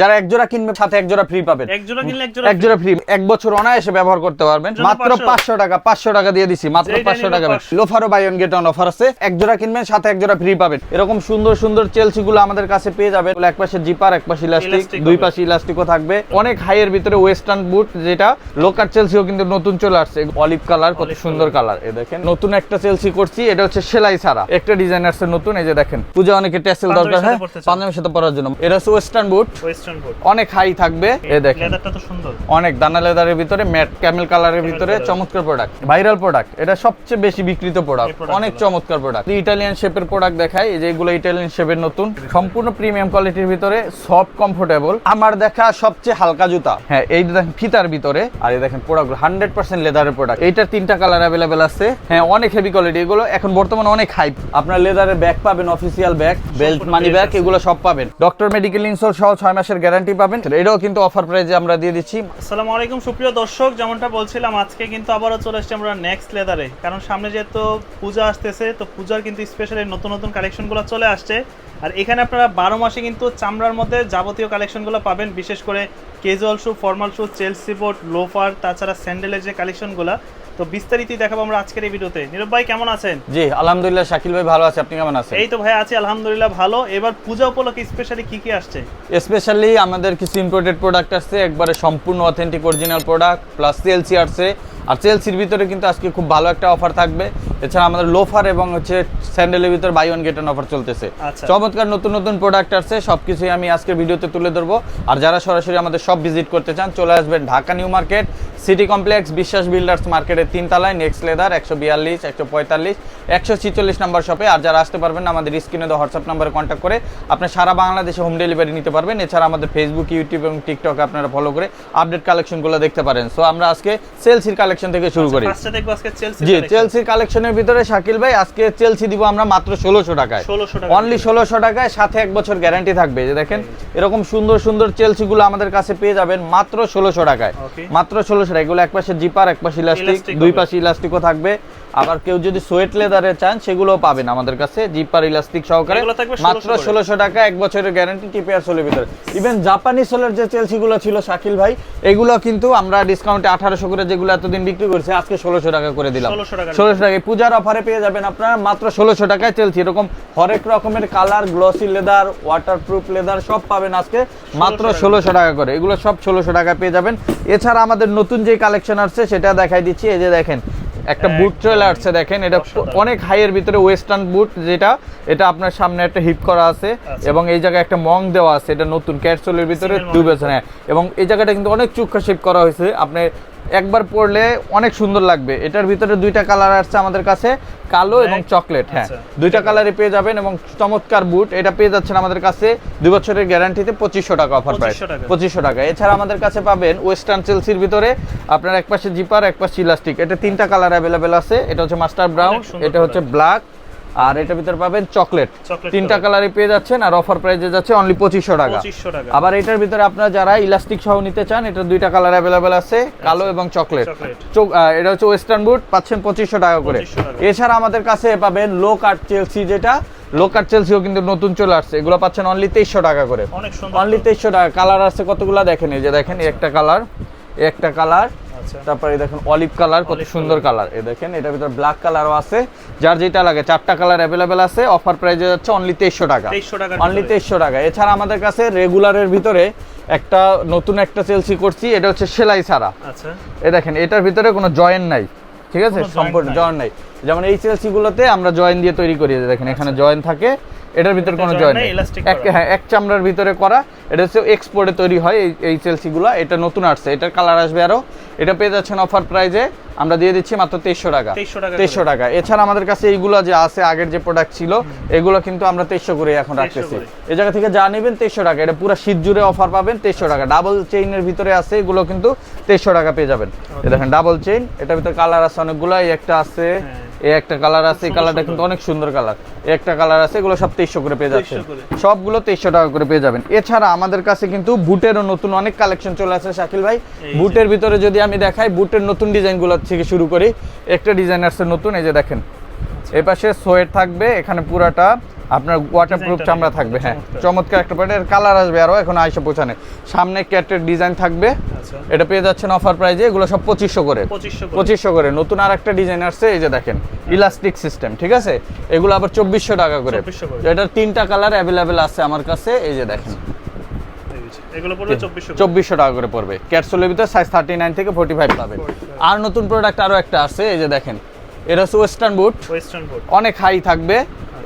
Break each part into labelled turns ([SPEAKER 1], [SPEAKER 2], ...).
[SPEAKER 1] যারা এক জোড়া কিনবে সাথে এক জোড়া ফ্রি পাবেন।
[SPEAKER 2] এক জোড়া কিনলে এক জোড়া
[SPEAKER 1] ফ্রি এক বছর অনায়াসে ব্যবহার করতে পারবেন। মাত্র
[SPEAKER 2] 500
[SPEAKER 1] পাঁচশো টাকা পাঁচশো টাকা দিয়ে দিছি মাত্র
[SPEAKER 2] যেইটা
[SPEAKER 1] পাঁচশো
[SPEAKER 2] নিবে
[SPEAKER 1] টাকা লোফারও buy one get one offer আছে। এক জোড়া কিনবেন সাথে এক জোড়া ফ্রি পাবেন। এরকম সুন্দর সুন্দর চেলসি গুলো আমাদের কাছে পেয়ে যাবেন। এক পাশে জিপার এক পাশে ইলাস্টিক দুই পাশে ইলাস্টিকও থাকবে। অনেক হাই এর ভিতরে ওয়েস্টার্ন বুট যেটা লোকার চেলসিও কিন্তু নতুন চলে আসছে। অলিভ কালার কত সুন্দর কালার এ দেখেন নতুন একটা চেলসি করছি এটা হচ্ছে সেলাই ছাড়া। একটা ডিজাইন আসছে নতুন এই যে দেখেন। পূজা অনেকে টেসেল দরকার
[SPEAKER 2] সাথে
[SPEAKER 1] হ্যাঁ? পাঞ্জাবির সাথে পরার জন্য। এটা হচ্ছে ওয়েস্টার্ন বুট অনেক হাই থাকবে। এ দেখেন।
[SPEAKER 2] লেদারটা তো সুন্দর।
[SPEAKER 1] অনেক দানা লেদারের ভিতরে ম্যাট ক্যামেল কালারের ভিতরে চমৎকার প্রোডাক্ট ভাইরাল প্রোডাক্ট এটা সবচেয়ে বেশি বিক্রিত প্রোডাক্ট অনেক চমৎকার প্রোডাক্ট ইটালিয়ান শেপের প্রোডাক্ট দেখায় এই যে এগুলো ইটালিয়ান শেপের নতুন। সম্পূর্ণ প্রিমিয়াম কোয়ালিটির ভিতরে সফট কমফোর্টেবল আমার দেখা সবচেয়ে হালকা জুতা। হ্যাঁ এই দেখেন ফিতার ভিতরে। আর এই দেখেন প্রোডাক্ট হান্ড্রেড পার্সেন্ট লেদারের প্রোডাক্ট এইটার তিনটা কালার অ্যাভেলেবেল আছে। হ্যাঁ অনেক হেভি কোয়ালিটি এগুলো এখন বর্তমানে অনেক হাইপ আপনার লেদারের ব্যাগ পাবেন official bag belt money bag এগুলো সব পাবেন। ডক্টর মেডিকেল ইনসোল সহ ছয় মাসের গ্যারান্টি পাবেন। এটাও কিন্তু অফার প্রাইজে আমরা দিয়ে দিচ্ছি।
[SPEAKER 2] আসসালামু আলাইকুম, সুপ্রিয় দর্শক, যেমনটা বলছিলাম, আজকে কিন্তু আবারও চলে আসছি আমরা নেক্সট লেদারে কারণ সামনে যেহেতু পূজা আসতেছে, তো পূজার কিন্তু স্পেশালি নতুন নতুন কালেকশনগুলো চলে আসছে। আর এখানে আপনারা বারো মাসে কিন্তু চামড়ার মধ্যে যাবতীয় কালেকশনগুলো পাবেন, বিশেষ করে casual shoe formal shoe Chelsea boot loafer তাছাড়া স্যান্ডেলের যে কালেকশনগুলো তো বিস্তারিত দেখাবো আমরা আজকের এই ভিডিওতে। নীরব ভাই কেমন আছেন?
[SPEAKER 1] জি আলহামদুলিল্লাহ শাকিল ভাই ভালো আছে আপনি কেমন আছেন?
[SPEAKER 2] এই তো ভাই আছি আলহামদুলিল্লাহ ভালো। এবার পূজা উপলক্ষে স্পেশালি কি কি আসছে?
[SPEAKER 1] স্পেশালি আমাদের কিছু ইম্পোর্টেড প্রোডাক্ট আসছে একবারে সম্পূর্ণ authentic original product plus Chelsea আসছে। আর সেলসির ভিতরে কিন্তু আজকে খুব ভালো একটা অফার থাকবে। এছাড়া আমাদের লোফার এবং হচ্ছে স্যান্ডেলের ভিতরে বাই ওয়ান গেট অফার চলতেছে।
[SPEAKER 2] আচ্ছা।
[SPEAKER 1] চমৎকার নতুন নতুন প্রোডাক্ট আসছে সবকিছুই আমি আজকে ভিডিওতে তুলে ধরবো। আর যারা সরাসরি আমাদের সব ভিজিট করতে চান চলে আসবেন Dhaka new market city complex Biswas builders মার্কেটের তিন তলায় নেক্সট লেদার একশো বিয়াল্লিশ একশো পঁয়তাল্লিশ একশো ছিচল্লিশ নম্বর শপে আর যারা আসতে পারবেন আমাদের স্ক্রিনে দেওয়া হোয়াটসঅ্যাপ নাম্বারে কন্ট্যাক্ট করে আপনি সারা বাংলাদেশে হোম ডেলিভারি নিতে পারবেন। এছাড়া আমাদের ফেসবুক ইউটিউব এবং টিকটকে আপনারা ফলো করে আপডেট কালেকশনগুলো দেখতে পারেন। সো আমরা আজকে সেলসির কালেকশন থেকে শুরু করি।
[SPEAKER 2] আজকে চেলসি
[SPEAKER 1] জি চেলসির কালেকশনের ভিতরে শাকিল ভাই আজকে চেলসি দিব আমরা মাত্র ষোলোশো টাকায়।
[SPEAKER 2] 1600 টাকা
[SPEAKER 1] অনলি ষোলোশো টাকায় সাথে এক বছর গ্যারান্টি থাকবে যে দেখেন। এরকম সুন্দর সুন্দর চেলসিগুলো আমাদের কাছে পেয়ে যাবেন মাত্র ষোলোশো টাকায়। মাত্র ষোলোশো টাকা এগুলো এক পাশে জিপার এক পাশে ইলাস্টিক দুই পাশে ইলাস্টিকও থাকবে। আবার কেউ যদি সোয়েট লেদারে চান সেগুলোও পাবেন আমাদের কাছে জিপার ইলাস্টিক সহকারে।
[SPEAKER 2] এগুলো 1600
[SPEAKER 1] মাত্র ষোলোশো টাকা এক বছরের গ্যারান্টি টিপিআর সোলের ভিতরে। ইভেন জাপানি সোলের যে চেলসিগুলো ছিল শাকিল ভাই এগুলো কিন্তু আমরা ডিসকাউন্টে আঠারোশো করে যেগুলো এতদিন বিক্রি করছি আজকে ষোলোশো টাকা করে দিলাম।
[SPEAKER 2] 1600 টাকা
[SPEAKER 1] পূজার অফারে পেয়ে যাবেন আপনারা মাত্র ষোলোশো টাকায় চলছে। এরকম হরেক রকমের colour glossy leather waterproof leather সব পাবেন আজকে মাত্র ষোলোশো টাকা করে। এগুলো সব ষোলোশো টাকায় পেয়ে যাবেন। এছাড়া আমাদের নতুন যে কালেকশন আসছে সেটা দেখাই দিচ্ছি। এই যে দেখেন একটা বুট চলে আসছে দেখেন এটা। অনেক হাইয়ের ভিতরে ওয়েস্টার্ন বুট যেটা এটা আপনার সামনে একটা হিপ করা আছে
[SPEAKER 2] আচ্ছা।
[SPEAKER 1] এবং এই জায়গায় একটা মং দেওয়া আছে এটা নতুন ক্যাটসোলের ভিতরে দুই বছর হ্যাঁ। এবং এই জায়গাটা কিন্তু অনেক চুক্কা শেপ করা হয়েছে। আপনি একবার পরলে অনেক সুন্দর লাগবে। এটার ভিতরে দুইটা কালার আসছে আমাদের কাছে কালো এবং চকলেট হ্যাঁ।
[SPEAKER 2] আচ্ছা।
[SPEAKER 1] দুইটা কালারে পেয়ে যাবেন এবং চমৎকার বুট এটা পেয়ে যাচ্ছেন আমাদের কাছে দুই বছরের গ্যারান্টিতে পঁচিশশো টাকা অফার প্রাইস পঁচিশশো টাকা। এছাড়া আমাদের কাছে পাবেন ওয়েস্টার্ন চেলসির ভিতরে আপনার এক পাশে জিপার এক পাশে ইলাস্টিক। এটা তিনটা কালার অ্যাভেলেবেল আছে। এটা হচ্ছে মাস্টার ব্রাউন এটা হচ্ছে ব্ল্যাক আর এটার ভিতরে পাবেন চকলেট। তিনটা। কালারে পেয়ে যাচ্ছেন আর অফার প্রাইসে যাচ্ছে অনলি পঁচিশশো টাকা। আবার এটার ভিতরে আপনারা যারা ইলাস্টিক সহ নিতে চান এটা দুইটা কালার অ্যাভেলেবেল আছে কালো এবং চকলেট। এটা হচ্ছে ওয়েস্টার্ন বুট পাচ্ছেন পঁচিশশো টাকা করে। এছাড়া আমাদের কাছে পাবেন লো কাট চেলসি যেটা। লো কাট চেলসিও কিন্তু নতুন চলে আসছে। এগুলো পাচ্ছেন অনলি তেইশশো টাকা করে। অনলি তেইশশো টাকা। কালার আছে কতগুলো দেখেন? এই যে দেখেন একটা কালার একটা কালার
[SPEAKER 2] আচ্ছা
[SPEAKER 1] তারপরে দেখেন অলিভ কালার কত সুন্দর কালার এই দেখেন এটার ভিতরে ব্ল্যাক কালারও আছে। যার যেটা লাগে চারটা কালার অ্যাভেলেবেল আছে। অফার যাচ্ছে অনলি তেইশশো টাকা। অনলি তেইশশো টাকা। এছাড়া আমাদের কাছে রেগুলারের ভিতরে একটা নতুন একটা চেলসি করছি। এটা হচ্ছে সেলাই ছাড়া।
[SPEAKER 2] আচ্ছা।
[SPEAKER 1] এ দেখেন এটার ভিতরে কোনো জয়েন নাই। ঠিক আছে? সম্পূর্ণ
[SPEAKER 2] নাই।
[SPEAKER 1] জয়েন নাই। যেমন এই চেলসি গুলোতে আমরা জয়েন দিয়ে তৈরি করি। দেখেন এখানে জয়েন থাকে। এটার ভিতরে কোনো জয়েন
[SPEAKER 2] নাই,
[SPEAKER 1] এক হ্যাঁ এক চামড়ার ভিতরে করা। এটা হচ্ছে এক্সপোর্টে তৈরি হয় এই এই চেলসি গুলা এটা নতুন আসছে। এটার কালার আসবে আরও। এটা পেয়ে যাচ্ছেন অফার প্রাইজে আমরা দিয়ে দিচ্ছি মাত্র তেইশশো টাকা।
[SPEAKER 2] 2300 টাকা
[SPEAKER 1] তেইশশো টাকা। এছাড়া আমাদের কাছে এইগুলো যে আছে আগের যে প্রোডাক্ট ছিল এগুলো কিন্তু আমরা তেইশশো করে এখন
[SPEAKER 2] 2300
[SPEAKER 1] রাখতেছি। এই জায়গা থেকে যা নেবেন তেইশশো টাকা। এটা পুরো শীত জুড়ে অফার পাবেন তেইশশো টাকা। ডাবল চেইনের ভিতরে আছে এগুলো কিন্তু তেইশশো টাকা পেয়ে যাবেন। দেখেন ডাবল চেইন এটার ভিতরে কালার আছে অনেকগুলো একটা আছে
[SPEAKER 2] হ্যাঁ।
[SPEAKER 1] এই একটা কালার আছে এই কালারটা কিন্তু অনেক সুন্দর কালার একটা কালার আছে এগুলো সব তেইশশো করে পেয়ে যাচ্ছেন। সবগুলো তেইশশো টাকা করে পেয়ে যাবেন। এছাড়া আমাদের কাছে কিন্তু বুটেরও নতুন অনেক কালেকশন চলে আসে শাকিল ভাই। বুটের ভিতরে যদি আমি দেখাই বুটের নতুন ডিজাইনগুলো থেকে শুরু করি একটা ডিজাইন আসছে নতুন এই যে দেখেন। এ পাশে সোয়েট থাকবে এখানে পুরাটা আপনার ওয়াটারপ্রুফ চামড়া থাকবে হ্যাঁ।
[SPEAKER 2] চমৎকার।
[SPEAKER 1] একটা প্রোডাক্ট কালার আসবে আরও এখন আইসা পৌঁছানে। সামনে ক্যাটের ডিজাইন থাকবে।
[SPEAKER 2] আচ্ছা।
[SPEAKER 1] এটা পেয়ে যাচ্ছেন অফার প্রাইজে এগুলো সব পঁচিশশো করে।
[SPEAKER 2] পঁচিশশো করে।
[SPEAKER 1] নতুন আর একটা ডিজাইন আসছে এই যে দেখেন ইলাস্টিক সিস্টেম ঠিক আছে? এগুলো আবার চব্বিশশো টাকা করে।
[SPEAKER 2] 2400 করে।
[SPEAKER 1] এটার তিনটা কালার অ্যাভেলেবেল আছে আমার কাছে এই যে দেখেন।
[SPEAKER 2] চব্বিশশো
[SPEAKER 1] টাকা করে পড়বে। ক্যাটসোলের ভিতরে সাইজ থার্টি নাইন থেকে ফোর্টি ফাইভ পাবেন আর নতুন প্রোডাক্ট আরও একটা আছে এই যে দেখেন। এটা হচ্ছে ওয়েস্টার্ন বুট অনেক হাই থাকবে।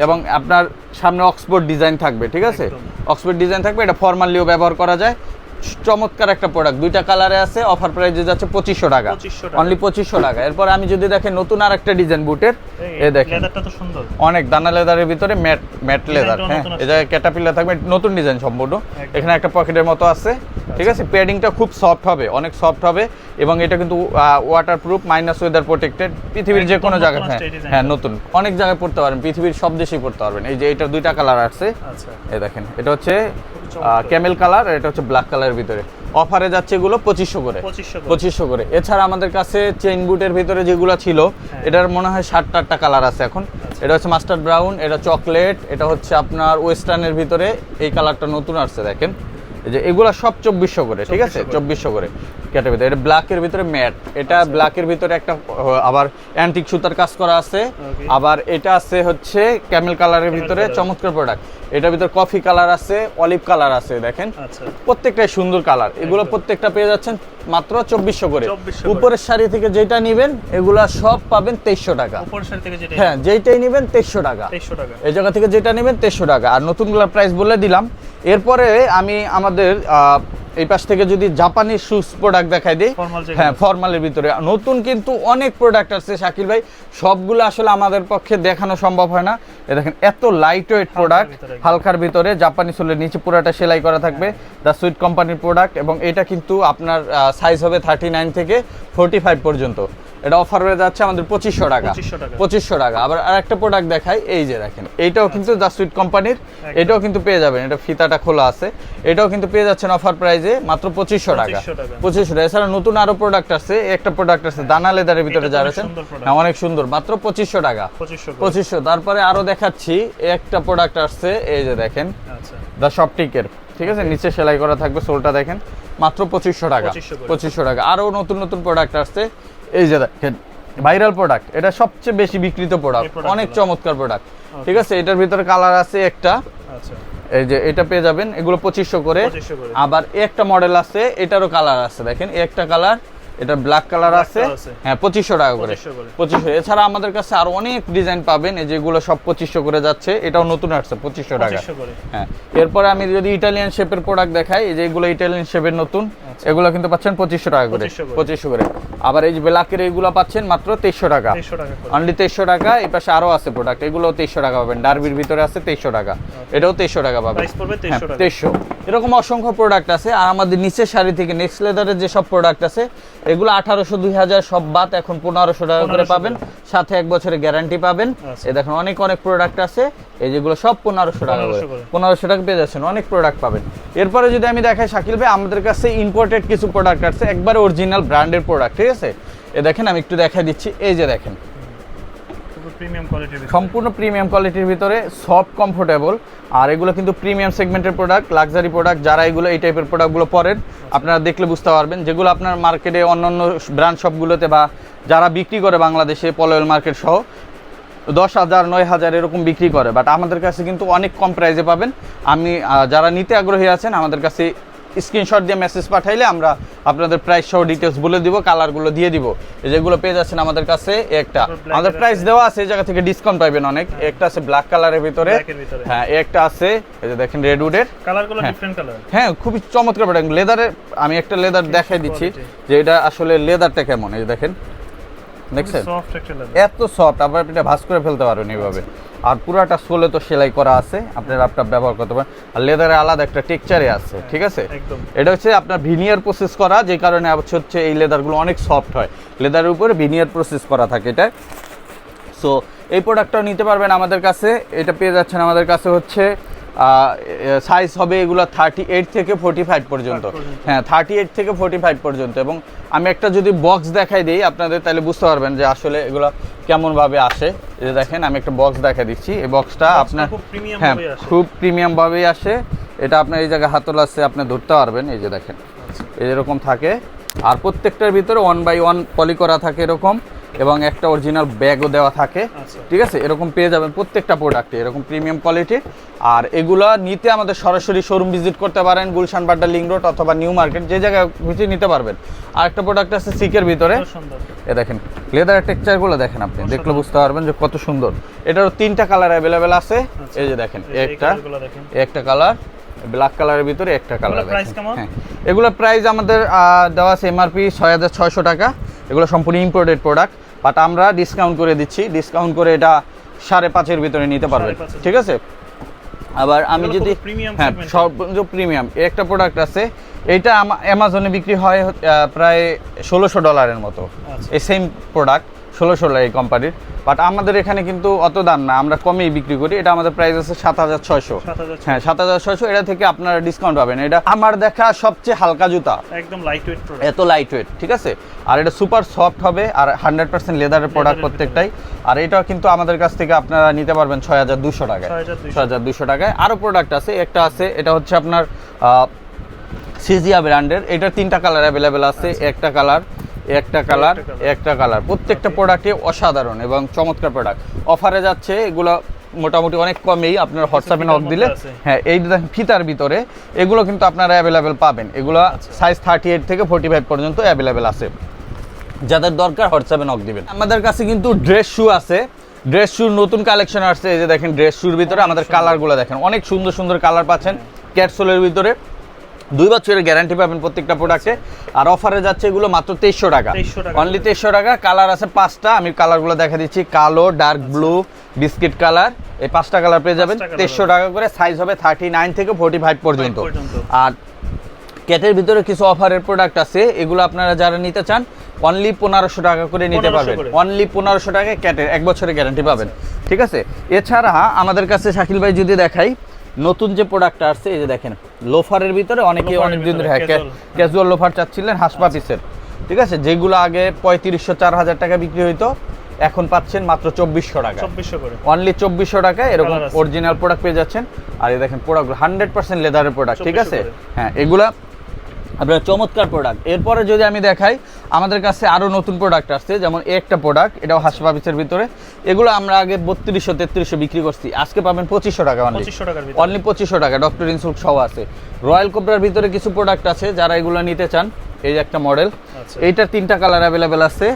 [SPEAKER 1] এবং আপনার সামনে অক্সফোর্ড ডিজাইন থাকবে ঠিক আছে? অক্সফোর্ড ডিজাইন থাকবে এটা ফর্মালিও ব্যবহার করা যায়। চমৎকার একটা প্রোডাক্ট দুইটা কালারে আছে অফার প্রাইসে যাচ্ছে পঁচিশশো টাকা।
[SPEAKER 2] 2500 টাকা।
[SPEAKER 1] অনলি পঁচিশশো টাকা। এরপর আমি যদি দেখেন নতুন আর একটা ডিজাইন বুটের এ দেখেন।
[SPEAKER 2] লেদারটা তো সুন্দর।
[SPEAKER 1] অনেক দানা লেদারের ভিতরে ম্যাট ম্যাট লেদার হ্যাঁ। এই জায়গায় ক্যাটাপিলার থাকবে নতুন ডিজাইন সম্পূর্ণ। এখানে একটা পকেটের মতো আছে ঠিক আছে? প্যাডিংটা খুব সফট হবে অনেক সফট হবে এবং এটা কিন্তু waterproof minus weather protected পৃথিবীর যে কোনো জায়গায় হ্যাঁ। হ্যাঁ নতুন। অনেক জায়গায় পড়তে পারবেন পৃথিবীর সব দেশেই পড়তে পারবেন। এই যে এটা দুইটা কালার আছে
[SPEAKER 2] আচ্ছা।
[SPEAKER 1] এই দেখেন এটা হচ্ছে। ক্যামেল কালার এটা হচ্ছে ব্ল্যাক কালারের ভিতরে। অফারে যাচ্ছে এগুলো পঁচিশশো করে।
[SPEAKER 2] পঁচিশশো করে।
[SPEAKER 1] এছাড়া আমাদের কাছে চেইন বুটের ভিতরে যেগুলো ছিল
[SPEAKER 2] হ্যাঁ।
[SPEAKER 1] এটার মনে হয় সাতটা আটটা কালার আছে এখন। এটা হচ্ছে মাস্টার্ড ব্রাউন এটা চকলেট এটা হচ্ছে আপনার ওয়েস্টার্নের ভিতরে। এই কালারটা নতুন আসছে দেখেন। যে এগুলা সব চব্বিশশো করে ঠিক আছে? চব্বিশশো করে। ক্যাটের ভিতরে এটা ব্ল্যাকের ভিতরে ম্যাট। এটা ব্ল্যাকের ভিতরে একটা আবার অ্যান্টিক সুতার কাজ করা আছে। আবার এটা আছে হচ্ছে ক্যামেল কালারের ভিতরে চমৎকার প্রোডাক্ট এটার ভিতরে কফি কালার আছে অলিভ কালার আছে দেখেন।
[SPEAKER 2] আচ্ছা।
[SPEAKER 1] প্রত্যেকটাই সুন্দর কালার এগুলো প্রত্যেকটা পেয়ে যাচ্ছেন মাত্র চব্বিশশো করে।
[SPEAKER 2] 2400 করে।
[SPEAKER 1] উপরের শাড়ি থেকে যেটা নিবেন এগুলা সব পাবেন তেইশশো টাকা। হ্যাঁ যেইটাই নিবেন তেইশশো টাকা। এই জায়গা থেকে যেটা নেবেন তেইশশো টাকা। আর নতুনগুলোর প্রাইস বলে দিলাম এরপরে আমি আমাদের এই পাশ থেকে যদি জাপানি শুজ প্রোডাক্ট দেখাই দিই হ্যাঁ ফর্মালের ভিতরে। নতুন কিন্তু অনেক প্রোডাক্ট আছে শাকিল ভাই। সবগুলো আসলে আমাদের পক্ষে দেখানো সম্ভব হয় না। এ দেখেন এত লাইট ওয়েট প্রোডাক্ট হালকার ভিতরে জাপানি সোলের নিচে পুরোটা সেলাই করা থাকবে। দ্য সুইট কোম্পানির প্রোডাক্ট এবং এটা কিন্তু আপনার সাইজ হবে থার্টি নাইন থেকে ফোর্টি ফাইভ পর্যন্ত। এটা অফার হয়ে যাচ্ছে আমাদের পঁচিশশো টাকা। পঁচিশশো টাকা। আবার আরেকটা প্রোডাক্ট দেখাই এই যে দেখেন এইটাও কিন্তু দ্য সুইট কোম্পানির এটাও কিন্তু পেয়ে যাবেন এটা ফিতাটা খোলা আছে। এটাও কিন্তু পেয়ে যাচ্ছেন অফার প্রাইজে মাত্র পঁচিশশো টাকা। পঁচিশশো টাকা। এছাড়া নতুন আরও প্রোডাক্ট আছে একটা প্রোডাক্ট আছে দানা লেদারের ভিতরে
[SPEAKER 2] অনেক
[SPEAKER 1] আছেন
[SPEAKER 2] সুন্দর
[SPEAKER 1] হ্যাঁ অনেক সুন্দর মাত্র পঁচিশশো টাকা।
[SPEAKER 2] পঁচিশশো
[SPEAKER 1] তারপরে আরও দেখাচ্ছি একটা প্রোডাক্ট আসছে এই যে দেখেন
[SPEAKER 2] আচ্ছা।
[SPEAKER 1] দ্য শপটিকের ঠিক আছে? নিচে সেলাই করা থাকবে সোলটা দেখেন মাত্র পঁচিশশো টাকা। পঁচিশশো টাকা। আরও নতুন নতুন প্রোডাক্ট আসছে এই যে দেখেন ভাইরাল প্রোডাক্ট এটা সবচেয়ে বেশি বিক্রিত প্রোডাক্ট অনেক চমৎকার প্রোডাক্ট ঠিক আছে এটার ভিতরে কালার আছে একটা।
[SPEAKER 2] আচ্ছা।
[SPEAKER 1] এই যে এটা পেয়ে যাবেন এগুলো পঁচিশশো করে। আবার একটা মডেল আছে এটারও কালার আছে দেখেন একটা কালার এটা ব্ল্যাক কালার আছে। হ্যাঁ পঁচিশশো টাকা করে। পঁচিশশো এছাড়া আমাদের কাছে আরও অনেক ডিজাইন পাবেন। এই যেগুলো সব পঁচিশশো করে যাচ্ছে এটাও নতুন আসছে পঁচিশশো টাকা। হ্যাঁ এরপরে আমি যদি ইটালিয়ান শেপের প্রোডাক্ট দেখাই এই যে এগুলো ইটালিয়ান শেপের নতুন
[SPEAKER 2] আচ্ছা।
[SPEAKER 1] এগুলো কিন্তু পাচ্ছেন পঁচিশশো টাকা করে। পঁচিশশো করে। আবার এই যে ব্ল্যাকের এইগুলো পাচ্ছেন মাত্র তেইশশো টাকা। অনলি তেইশশো টাকা এই পাশে আরও আছে প্রোডাক্ট এগুলো তেইশশো টাকা পাবেন। ডার্বির ভিতরে আছে তেইশশো টাকা। এটাও তেইশশো টাকা পাবেন।
[SPEAKER 2] Price পড়বে 2300 টাকা।
[SPEAKER 1] তেইশশো। এরকম অসংখ্য প্রোডাক্ট আছে। আর আমাদের নিচের শাড়ি থেকে নেক্সট লেদারের যে সব প্রোডাক্ট আছে এগুলো আঠারোশো দুই হাজার সব বাদ এখন পনেরোশো টাকা করে পাবেন। সাথে এক বছরের গ্যারান্টি পাবেন।
[SPEAKER 2] এ
[SPEAKER 1] এই দেখুন অনেক অনেক প্রোডাক্ট আছে। এই যেগুলো সব পনেরোশো টাকা করে। পনেরোশো টাকা পেয়ে যাচ্ছেন অনেক প্রোডাক্ট পাবেন। এরপরে যদি আমি দেখাই শাকিল ভাই আমাদের কাছে ইম্পোর্টেড কিছু প্রোডাক্ট আছে একবার অরিজিনাল ব্র্যান্ডের প্রোডাক্ট ঠিক আছে? এ দেখেন আমি একটু দেখাই দিচ্ছি। এই যে দেখেন
[SPEAKER 2] প্রিমিয়াম কোয়ালিটির
[SPEAKER 1] সম্পূর্ণ প্রিমিয়াম কোয়ালিটির ভিতরে সফট কমফোর্টেবল আর এগুলো কিন্তু প্রিমিয়াম সেগমেন্টের প্রোডাক্ট লাক্সারি প্রোডাক্ট যারা এগুলো, এই টাইপের প্রোডাক্টগুলো পরেন, আপনারা দেখলে বুঝতে পারবেন। যেগুলো আপনার মার্কেটে অন্য অন্য ব্র্যান্ড শপগুলোতে বা যারা বিক্রি করে বাংলাদেশে পলয়েল মার্কেট সহ, দশ হাজার, নয় হাজার এরকম বিক্রি করে। বাট আমাদের কাছে কিন্তু অনেক কম প্রাইসে পাবেন। আমি যারা নিতে আগ্রহী আছেন, আমাদের কাছে স্ক্রিনশট দিয়ে মেসেজ পাঠাইলে আমরা আপনাদের প্রাইস সহ ডিটেলস বলে দিব কালারগুলো দিয়ে দিব। এই যেগুলো পেয়ে যাচ্ছেন আমাদের কাছে একটা। আমাদের প্রাইস দেওয়া আছে এই জায়গা থেকে ডিসকাউন্ট পাবেন অনেক। একটা আছে ব্ল্যাক কালারের
[SPEAKER 2] ভিতরে।
[SPEAKER 1] হ্যাঁ একটা আছে এই যে দেখেন রেড
[SPEAKER 2] উডের
[SPEAKER 1] কালারগুলো।
[SPEAKER 2] ডিফারেন্ট কালার
[SPEAKER 1] হ্যাঁ। খুবই চমৎকার প্রোডাক্ট লেদারের আমি একটা লেদার দেখাই দিচ্ছি যে এটা আসলে লেদারটা কেমন এই দেখেন। দেখছেন? এত সফট আবার আপনি এটা ভাঁজ করে ফেলতে পারবেন এইভাবে আর পুরাটা সোলে তো সেলাই করা আছে আপনি ল্যাপটপ ব্যবহার করতে পারেন। আর লেদারে আলাদা একটা টেক্সচারে আছে ঠিক আছে? এটা হচ্ছে আপনার ভিনিয়ার প্রসেস করা যে কারণে হচ্ছে হচ্ছে এই লেদারগুলো অনেক সফট হয়। লেদারের উপরে ভিনিয়ার প্রসেস করা থাকে এটা। সো এই প্রোডাক্টটাও নিতে পারবেন আমাদের কাছে। এটা পেয়ে যাচ্ছেন আমাদের কাছে হচ্ছে সাইজ হবে এগুলো থার্টি এইট থেকে ফোর্টি ফাইভ পর্যন্ত। হ্যাঁ থার্টি এইট থেকে ফোর্টি ফাইভ পর্যন্ত। এবং আমি একটা যদি বক্স দেখাই দিই আপনাদের তাহলে বুঝতে পারবেন যে আসলে এগুলো কেমনভাবে আসে। এই যে দেখেন আমি একটা বক্স দেখা দিচ্ছি। এই বক্সটা আপনার হ্যাঁ খুব প্রিমিয়ামভাবেই আসে। এটা আপনার এই জায়গায় হাতল আছে আপনি ধরতে পারবেন। এই যে দেখেন এরকম থাকে। আর প্রত্যেকটার ভিতরে ওয়ান বাই ওয়ান পলি করা থাকে এরকম। এবং একটা অরিজিনাল ব্যাগও দেওয়া থাকে।
[SPEAKER 2] আচ্ছা।
[SPEAKER 1] ঠিক আছে? এরকম পেয়ে যাবেন প্রত্যেকটা প্রোডাক্টে এরকম প্রিমিয়াম কোয়ালিটির আর এগুলো নিতে আমাদের সরাসরি শোরুম ভিজিট করতে পারেন গুলশান বাড্ডা লিং রোড অথবা নিউ মার্কেট যে জায়গায় খুঁজে নিতে পারবেন। আর একটা প্রোডাক্ট আছে সিকের ভিতরে। এ দেখেন লেদার টেক্সচারগুলো দেখেন আপনি দেখলে বুঝতে পারবেন যে কত সুন্দর। এটারও তিনটা কালার অ্যাভেলেবেল আছে। এই যে দেখেন
[SPEAKER 2] এই যে
[SPEAKER 1] একটা
[SPEAKER 2] দেখেন।
[SPEAKER 1] এই একটা কালার ব্ল্যাক কালারের ভিতরে একটা কালার? হ্যাঁ। প্রাইস আমাদের দেওয়া আছে এমআরপি ছয় হাজার ছয়শো টাকা। এগুলো সম্পূর্ণ ইম্পোর্টেড প্রোডাক্ট বাট আমরা ডিসকাউন্ট করে দিচ্ছি। ডিসকাউন্ট করে এটা সাড়ে পাঁচের ভিতরে নিতে পারবেন। ঠিক আছে? আবার আমি যদি হ্যাঁ। সর্বোচ্চ প্রিমিয়াম একটা প্রোডাক্ট আছে। এটা অ্যামাজনে বিক্রি হয় প্রায় ষোলোশো ডলারের মতো।
[SPEAKER 2] আচ্ছা।
[SPEAKER 1] এই সেম প্রোডাক্ট ষোলোশো এই কোম্পানির বাট আমাদের এখানে কিন্তু অত দাম না আমরা কমেই বিক্রি করি। এটা আমাদের প্রাইস আছে সাত হাজার ছয়শো। হ্যাঁ সাত হাজার ছয়শো এটা থেকে আপনারা ডিসকাউন্ট পাবেন। এটা আমার দেখা সবচেয়ে হালকা জুতা।
[SPEAKER 2] একদম লাইট ওয়েট
[SPEAKER 1] এত লাইট ওয়েট ঠিক আছে? আর এটা সুপার সফট হবে আর হান্ড্রেড পার্সেন্ট লেদারের প্রোডাক্ট প্রত্যেকটাই। আর এটা কিন্তু আমাদের কাছ থেকে আপনারা নিতে পারবেন ছয় হাজার দুশো টাকায়।
[SPEAKER 2] 6,200
[SPEAKER 1] ছয় হাজার দুশো টাকায়। আরও প্রোডাক্ট আছে একটা আছে এটা হচ্ছে আপনার সিজিয়া ব্র্যান্ডের এটার তিনটা কালার অ্যাভেলেবেল আছে একটা কালার একটা কালার
[SPEAKER 2] আচ্ছা।
[SPEAKER 1] একটা কালার। প্রত্যেকটা প্রোডাক্টে অসাধারণ এবং চমৎকার প্রোডাক্ট। অফারে যাচ্ছে এগুলো মোটামুটি অনেক কমেই আপনার হোয়াটসঅ্যাপে
[SPEAKER 2] ফিতার
[SPEAKER 1] নক দিলে। হ্যাঁ এই ফিতার ভিতরে এগুলো কিন্তু আপনারা অ্যাভেলেবেল পাবেন। এগুলো
[SPEAKER 2] আচ্ছা।
[SPEAKER 1] সাইজ থার্টি এইট থেকে ফোর্টি ফাইভ পর্যন্ত অ্যাভেলেবেল আছে। যাদের দরকার হোয়াটসঅ্যাপে নক দিবেন। আমাদের কাছে কিন্তু ড্রেস শু আছে। ড্রেস শুর নতুন কালেকশন আসছে এই যে দেখেন ড্রেস শুর ভিতরে আমাদের কালারগুলো দেখেন। অনেক সুন্দর সুন্দর কালার পাচ্ছেন। ক্যাটসোলের ভিতরে। দুই বছরের গ্যারান্টি পাবেন প্রত্যেকটা প্রোডাক্টে আর অফারে যাচ্ছে এগুলো মাত্র তেইশশো টাকা।
[SPEAKER 2] 2300 টাকা।
[SPEAKER 1] অনলি তেইশশো টাকা। কালার আছে পাঁচটা। আমি কালারগুলো দেখা দিচ্ছি। কালো ডার্ক ব্লু বিস্কিট কালার এই পাঁচটা কালার পেয়ে যাবেন। তেইশশো টাকা করে সাইজ হবে থার্টি নাইন থেকে ফোর্টি ফাইভ পর্যন্ত। আর ক্যাটের ভিতরে কিছু অফারের প্রোডাক্ট আছে। এগুলো আপনারা যারা নিতে চান অনলি পনেরোশো টাকা করে নিতে
[SPEAKER 2] 1500
[SPEAKER 1] পারবেন। অনলি পনেরোশো টাকায় ক্যাটের এক বছরের গ্যারান্টি পাবেন। ঠিক আছে? এছাড়া আমাদের কাছে শাকিল ভাই যদি দেখাই নতুন যে প্রোডাক্ট আসছে এই যে দেখেন লোফারের ভিতরে অনেকে
[SPEAKER 2] লোফারের
[SPEAKER 1] অনেক দিন
[SPEAKER 2] ধরে
[SPEAKER 1] হ্যাঁ ক্যাজুয়াল লোফার চাচ্ছিলেন হাসপা পিসের ঠিক আছে? যেগুলো আগে পঁয়ত্রিশশো চার হাজার টাকা বিক্রি হইতো এখন পাচ্ছেন মাত্র চব্বিশশো টাকা। অনলি চব্বিশশো টাকায় এরকম অরিজিনাল প্রোডাক্ট পেয়ে যাচ্ছেন। আর এই দেখেন প্রোডাক্ট হান্ড্রেড পার্সেন্ট লেদারের প্রোডাক্ট ঠিক আছে? হ্যাঁ এগুলা আপনার চমৎকার প্রোডাক্ট এরপরে যদি আমি দেখাই আমাদের কাছে আরও নতুন প্রোডাক্ট আসছে যেমন একটা প্রোডাক্ট এটাও হাসপাবিসের ভিতরে। এগুলো আমরা আগে বত্রিশশো তেত্রিশশো বিক্রি করছি। আজকে পাবেন পঁচিশশো টাকা অনলি অনলি পঁচিশশো টাকা ডক্টর ইনসুল সহ আছে। রয়্যাল কোবরার ভিতরে কিছু প্রোডাক্ট আছে যারা এগুলো নিতে চান এই একটা মডেল
[SPEAKER 2] আচ্ছা।
[SPEAKER 1] এইটার তিনটা কালার অ্যাভেলেবেল আছে।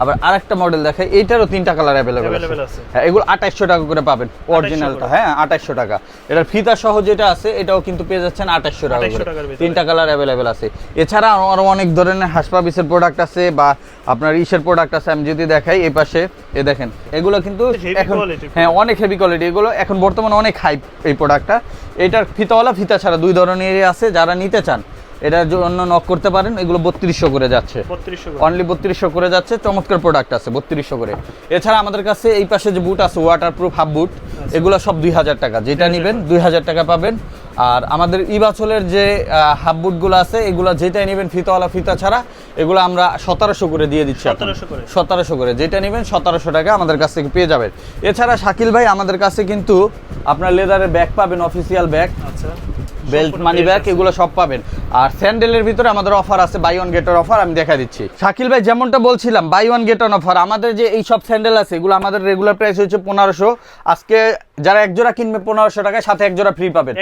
[SPEAKER 1] আবার আরেকটা মডেল দেখাই এইটারও তিনটা কালার অ্যাভেলেবেল আছে। হ্যাঁ এগুলো আঠাইশশো টাকা করে পাবেন অরিজিনালটা হ্যাঁ আঠাইশশো টাকা। এটার ফিতা সহ যেটা আছে এটাও কিন্তু পেয়ে যাচ্ছেন আঠাইশশো টাকা করে। তিনটা কালার অ্যাভেলেবেল আছে। এছাড়া আরও অনেক ধরনের হাসপাবিসের প্রোডাক্ট আছে বা আপনার ইসের প্রোডাক্ট আছে আমি যদি দেখাই এই পাশে এ দেখেন এগুলো কিন্তু এখন হ্যাঁ অনেক হেভি কোয়ালিটি এগুলো এখন বর্তমানে অনেক হাইপ এই প্রোডাক্টটা এটার ফিতাওয়ালা ফিতা ছাড়া দুই ধরনেরই আছে যারা নিতে চান। এটার জন্য নক করতে পারেন এগুলো বত্রিশশো করে যাচ্ছে। অনলি বত্রিশশো করে যাচ্ছে চমৎকার প্রোডাক্ট আছে বত্রিশশো করে। এছাড়া আমাদের কাছে এই পাশে যে বুট আছে ওয়াটার প্রুফ হাফ বুট এগুলো সব দুই হাজার টাকা। যেটা নেবেন দুই হাজার টাকা পাবেন। আর আমাদের ইবাচলের যে হাফ বুটগুলো আছে এগুলো যেটাই নেবেন ফিতাওয়ালা ফিতা ছাড়া এগুলো আমরা সতেরোশো করে দিয়ে দিচ্ছি এখন।
[SPEAKER 2] 1700 করে।
[SPEAKER 1] সতেরোশো করে। যেটা নেবেন সতেরোশো টাকা আমাদের কাছ থেকে পেয়ে যাবেন। এছাড়া শাকিল ভাই আমাদের কাছে কিন্তু আপনার লেদারের ব্যাগ পাবেন অফিসিয়াল ব্যাগ
[SPEAKER 2] আচ্ছা।
[SPEAKER 1] বেল্ট মানি ব্যাগ এগুলো সব পাবেন। আর স্যান্ডেলের ভিতরে আমাদের অফার আছে বাই ওয়ান গেটের অফার আমি দেখা দিচ্ছি। শাকিল ভাই যেমনটা বলছিলাম buy one get one offer আমাদের যে এই সব স্যান্ডেল আছে এগুলো আমাদের রেগুলার প্রাইস হচ্ছে পনেরোশো। আজকে যারা এক জোড়া কিনবে পনেরোশো টাকায় সাথে এক জোড়া ফ্রি পাবেন।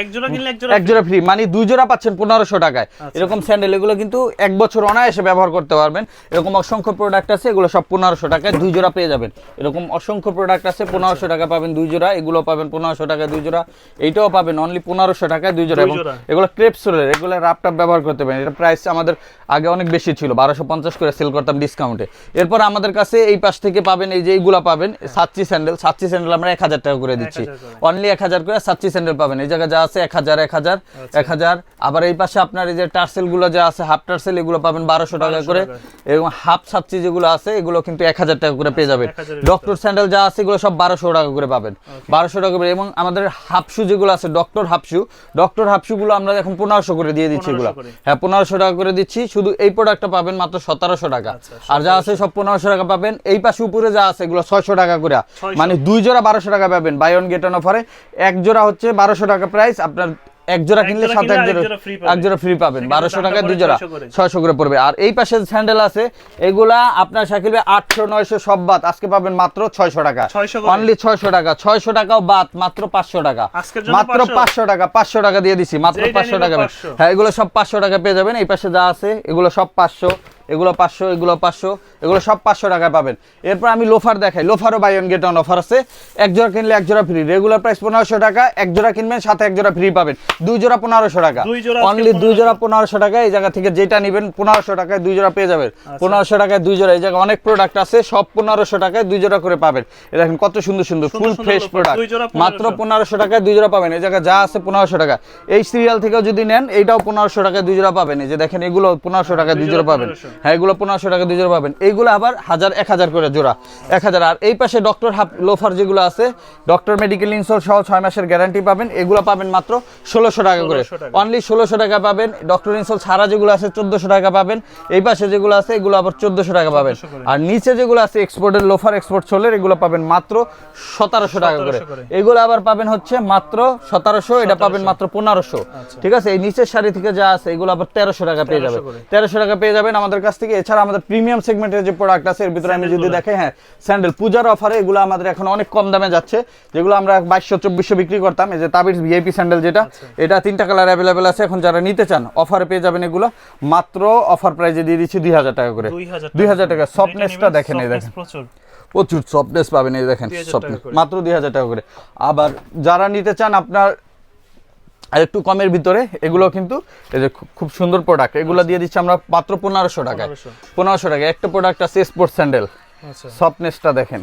[SPEAKER 2] এক জোড়া
[SPEAKER 1] ফ্রি মানে দুই জোড়া পাচ্ছেন পনেরোশো টাকায়।
[SPEAKER 2] আচ্ছা।
[SPEAKER 1] এরকম স্যান্ডেল এগুলো কিন্তু এক বছর অনায়াসে ব্যবহার করতে পারবেন। এরকম অসংখ্য প্রোডাক্ট আছে এগুলো সব পনেরোশো টাকায় দুই জোড়া পেয়ে যাবেন। এরকম অসংখ্য প্রোডাক্ট আছে পনেরোশো টাকা পাবেন দুই জোড়া এগুলো পাবেন পনেরোশো টাকায় দুই জোড়া। এইটাও পাবেন অনলি পনেরোশো টাকায় দুই জোড়া এবং। এগুলো ক্রেপসোলের এগুলো রাপটাপ ব্যবহার করতে পারেন। এটা প্রাইস আমাদের আগে অনেক বেশি ছিল বারোশো পঞ্চাশ করে সেল করতাম ডিসকাউন্টে এরপর আমাদের কাছে এই পাশ থেকে পাবেন এই যে এইগুলা পাবেন সাতচি স্যান্ডেল সাতচি স্যান্ডেল আমরা এক হাজার টাকা করে দিচ্ছি। দিচ্ছি অনলি এক হাজার করে সাচ্চি স্যান্ডেল পাবেন। এই জায়গায় যা আছে এক হাজার এক হাজার
[SPEAKER 2] আচ্ছা।
[SPEAKER 1] এক হাজার। আবার এই পাশে আপনার এই যে টার্সেলগুলো যা আছে হাফ টার্সেল এগুলো পাবেন বারোশো টাকা করে। এবং হাফ সাচ্চি যেগুলো আছে এগুলো কিন্তু এক হাজার টাকা করে পেয়ে যাবেন। ডক্টর স্যান্ডেল যা আছে এগুলো সব বারোশো টাকা করে পাবেন। বারোশো টাকা করে। এবং আমাদের হাফ শু যেগুলো আছে doctor half shoe doctor half shoe গুলো আমরা এখন পনেরোশো করে দিয়ে দিচ্ছি
[SPEAKER 2] 1500
[SPEAKER 1] এগুলো হ্যাঁ পনেরোশো টাকা করে দিচ্ছি। শুধু এই প্রোডাক্টটা পাবেন মাত্র সতেরোশো টাকা।
[SPEAKER 2] আচ্ছা,
[SPEAKER 1] আর যা আছে সব পনেরোশো টাকা পাবেন। এই পাশে উপরে যা আছে এগুলো ছয়শো টাকা করে। মানে দুই জোড়া বারোশো টাকা পাবেন। বাই অন গেট অন অফারে এক জোড়া হচ্ছে বারোশো টাকা প্রাইস আপনার এক জোড়া কিনলে সাথে এক জোড়া। এক জোড়া ফ্রি পাবেন বারোশো টাকায় দুই জোড়া ছয়শো করে। পড়বে। আর এই পাশে স্যান্ডেল আছে এগুলা আপনার সাইকেল আটশো নয়শো সব বাদ আজকে পাবেন মাত্র ছয়শো টাকা। অনলি ছয়শো টাকা ছয়শো টাকাও বাদ মাত্র পাঁচশো টাকা। মাত্র পাঁচশো। টাকা পাঁচশো টাকা দিয়ে দিছি মাত্র পাঁচশো টাকা।
[SPEAKER 2] 500
[SPEAKER 1] হ্যাঁ এগুলো সব পাঁচশো টাকা পেয়ে যাবেন এই পাশে যা আছে এগুলো সব পাঁচশো। এগুলো পাঁচশো এগুলো পাঁচশো এগুলো সব পাঁচশো টাকায় পাবেন। এরপর আমি লোফার দেখাই। লোফারও buy one get one offer আছে। এক জোড়া কিনলে এক জোড়া ফ্রি রেগুলার প্রাইস পনেরোশো টাকা এক জোড়া কিনবেন সাথে এক জোড়া ফ্রি পাবেন। দুই জোড়া পনেরোশো টাকা।
[SPEAKER 2] দুই জোড়া
[SPEAKER 1] অনলি দুই জোড়া পনেরোশো টাকা এই জায়গা থেকে যেটা নেবেন পনেরোশো টাকায় দুই জোড়া পেয়ে যাবেন। পনেরোশো টাকায় দুই জোড়া। এই জায়গায় অনেক প্রোডাক্ট আছে সব পনেরোশো টাকায় দুই জোড়া করে পাবেন। দেখেন কত সুন্দর সুন্দর ফুল ফ্রেশ প্রোডাক্ট মাত্র পনেরোশো টাকায় দুই জোড়া পাবেন। এই জায়গায় যা আছে পনেরোশো টাকা। এই সিরিয়াল থেকেও যদি নেন এইটাও পনেরোশো টাকায় দুই জোড়া পাবেন। এই যে দেখেন এগুলো পনেরোশো টাকায় দুই জোড়া পাবেন।
[SPEAKER 2] 1500
[SPEAKER 1] হ্যাঁ এগুলো পনেরোশো টাকা দুই জোড়া পাবেন। এইগুলো আবার হাজার এক হাজার করে জোড়া। এক হাজার আর এই পাশে ডক্টর হাফ লোফার যেগুলো আছে ডক্টর মেডিকেল ইনসোল সহ ছয় মাসের গ্যারান্টি পাবেন। এগুলো পাবেন মাত্র ষোলোশো টাকা করে। অনলি ষোলোশো টাকা পাবেন। ডক্টর ইনসোল ছাড়া যেগুলো আছে চোদ্দশো টাকা পাবেন। এই পাশে যেগুলো আছে এগুলো আবার চোদ্দশো টাকা পাবেন। আর নিচে যেগুলো আছে এক্সপোর্টের লোফার এক্সপোর্ট ছোলের এগুলো পাবেন মাত্র সতেরোশো টাকা করে। এগুলো আবার পাবেন হচ্ছে মাত্র সতেরোশো এটা পাবেন মাত্র পনেরোশো। ঠিক আছে? এই নিচের শাড়ি থেকে যা আছে এগুলো আবার তেরোশো টাকা পেয়ে
[SPEAKER 2] 1300
[SPEAKER 1] যাবেন। তেরোশো টাকা পেয়ে যাবেন আমাদের কাছ থেকে এছাড়া আমাদের প্রিমিয়াম সেগমেন্টের যে প্রোডাক্ট আছে এর ভিতরে আমি যদি। দেখাই হ্যাঁ স্যান্ডেল পূজার অফারে এগুলো আমাদের এখন অনেক কম দামে যাচ্ছে। যেগুলো আমরা বাইশশো চব্বিশশো বিক্রি করতাম এই যে তাবির ভিআইপি স্যান্ডেল যেটা এটা তিনটা কালার অ্যাভেলেবেল আছে। এখন যারা নিতে চান অফারে পেয়ে যাবেন এগুলো। মাত্র অফার প্রাইজে দিয়ে দিচ্ছি দুই হাজার টাকা করে। দুই হাজার টাকা সফটনেসটা দেখেন এই দেখেন।
[SPEAKER 2] প্রচুর।
[SPEAKER 1] সফটনেস পাবেন এই দেখেন
[SPEAKER 2] 2000
[SPEAKER 1] সফটনেস মাত্র দুই হাজার টাকা করে। আবার যারা নিতে চান আপনার আর একটু কমের ভিতরে এগুলো কিন্তু এই যে খুব- সুন্দর প্রোডাক্ট এগুলো দিয়ে দিচ্ছি আমরা মাত্র পনেরোশো টাকায়। পনেরোশো। টাকা একটা প্রোডাক্ট আছে স্পোর্টস স্যান্ডেল সফটনেসটা দেখেন।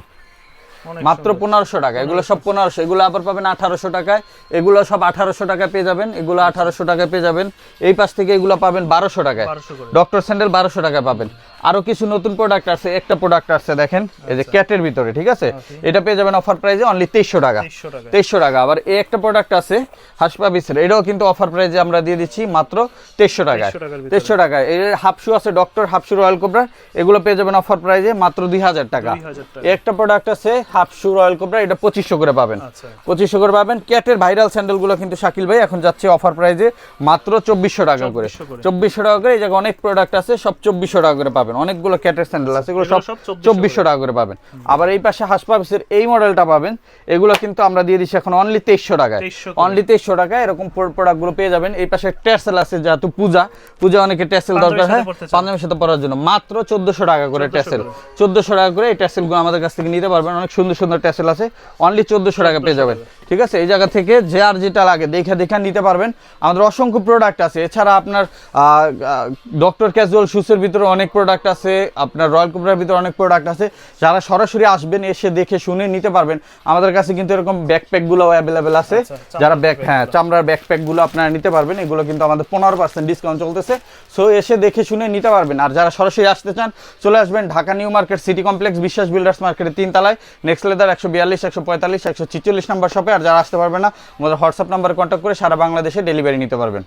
[SPEAKER 1] মাত্র পনেরোশো টাকা। এগুলো সব পনেরোশো। এগুলো আবার পাবেন আঠারোশো টাকায়। এগুলো সব আঠারোশো টাকায় পেয়ে যাবেন। এগুলো আঠারোশো টাকায় পেয়ে যাবেন। এই পাশ থেকে এগুলো পাবেন বারোশো টাকায়। ডক্টর স্যান্ডেল বারোশো টাকায় পাবেন। আরও কিছু নতুন প্রোডাক্ট আছে। একটা প্রোডাক্ট আছে দেখেন। এই যে ক্যাটের ভিতরে ঠিক আছে? এটা পেয়ে যাবেন অফার প্রাইজে অনলি তেইশশো টাকা। তেইশশো টাকা। আবার এই একটা প্রোডাক্ট আছে হাসপাবিসের এটাও কিন্তু অফার প্রাইজে আমরা দিয়ে দিচ্ছি মাত্র তেইশশো টাকায়।
[SPEAKER 2] 2300
[SPEAKER 1] তেইশশো টাকায়। এর হাফশু আছে ডক্টর হাফশু রয়্যাল কোবরা। এগুলো পেয়ে যাবেন অফার প্রাইজে মাত্র দুই হাজার টাকা।
[SPEAKER 2] 2000 টাকা।
[SPEAKER 1] এই একটা প্রোডাক্ট আছে হাফশু রয়্যাল কোবরা এটা পঁচিশশো করে পাবেন।
[SPEAKER 2] আচ্ছা।
[SPEAKER 1] পঁচিশশো করে পাবেন। ক্যাটের ভাইরাল স্যান্ডেলগুলো কিন্তু শাকিল ভাই এখন যাচ্ছে অফার প্রাইজে মাত্র চব্বিশশো টাকা করে।
[SPEAKER 2] 2400
[SPEAKER 1] চব্বিশশো টাকা করে এই জায়গায় অনেক প্রোডাক্ট আছে সব চব্বিশশো টাকা করে পাবেন। অনেকগুলো ক্যাটের স্যান্ডেল আছে এগুলো সব
[SPEAKER 2] সব 2400
[SPEAKER 1] চব্বিশশো টাকা করে পাবেন। আবার এই পাশে হাসপাবিসের এই মডেলটা পাবেন। এগুলো কিন্তু আমরা দিয়ে দিচ্ছি এখন অনলি তেইশশো টাকায়। অনলি তেইশশো টাকায় এরকম প্রোডাক্টগুলো পেয়ে যাবেন। এই পাশে টেসেল আছে যেহেতু পূজা। পূজা অনেকে টেসেল দরকার হয়। পাঞ্জাবির সাথে পরার জন্য। মাত্র চোদ্দশো টাকা করে
[SPEAKER 2] 1400
[SPEAKER 1] টেসেল চোদ্দশো টাকা করে এই টেসেলগুলো আমাদের কাছ থেকে নিতে পারবেন। অনেক সুন্দর সুন্দর টেসেল আছে। অনলি চোদ্দশো টাকা পেয়ে যাবেন। ঠিক আছে? এই জায়গা থেকে যে আর যেটা লাগে দেখে দেখে নিতে পারবেন। আমাদের অসংখ্য প্রোডাক্ট আছে। এছাড়া আপনার ডক্টর ক্যাজুয়াল শুসের ভিতরে অনেক প্রোডাক্ট আছে। আপনার রয়্যাল কোবরার ভিতরে অনেক প্রোডাক্ট আছে। যারা সরাসরি আসবেন এসে দেখে শুনে নিতে পারবেন। আমাদের কাছে কিন্তু এরকম ব্যাকপ্যাকগুলো অ্যাভেলেবেল আছে।
[SPEAKER 2] আচ্ছা,
[SPEAKER 1] যারা ব্যাক হ্যাঁ। চামড়ার ব্যাকপ্যাকগুলো আপনারা নিতে পারবেন। এগুলো কিন্তু আমাদের পনেরো পার্সেন্ট ডিসকাউন্ট চলতেছে। সো এসে দেখে শুনে নিতে পারবেন। আর যারা সরাসরি আসতে চান চলে আসবেন Dhaka New Market City Complex Biswas Builders মার্কেটের তিন তলায় নেক্সট লেদার একশো বিয়াল্লিশ, একশো পঁয়তাল্লিশ, একশো ছিচল্লিশ নাম্বার শপে আর যারা আসতে পারবে না, আমাদের হোয়াটসঅ্যাপ নাম্বারে কন্ট্যাক্ট করে সারা বাংলাদেশে ডেলিভারি নিতে পারবেন।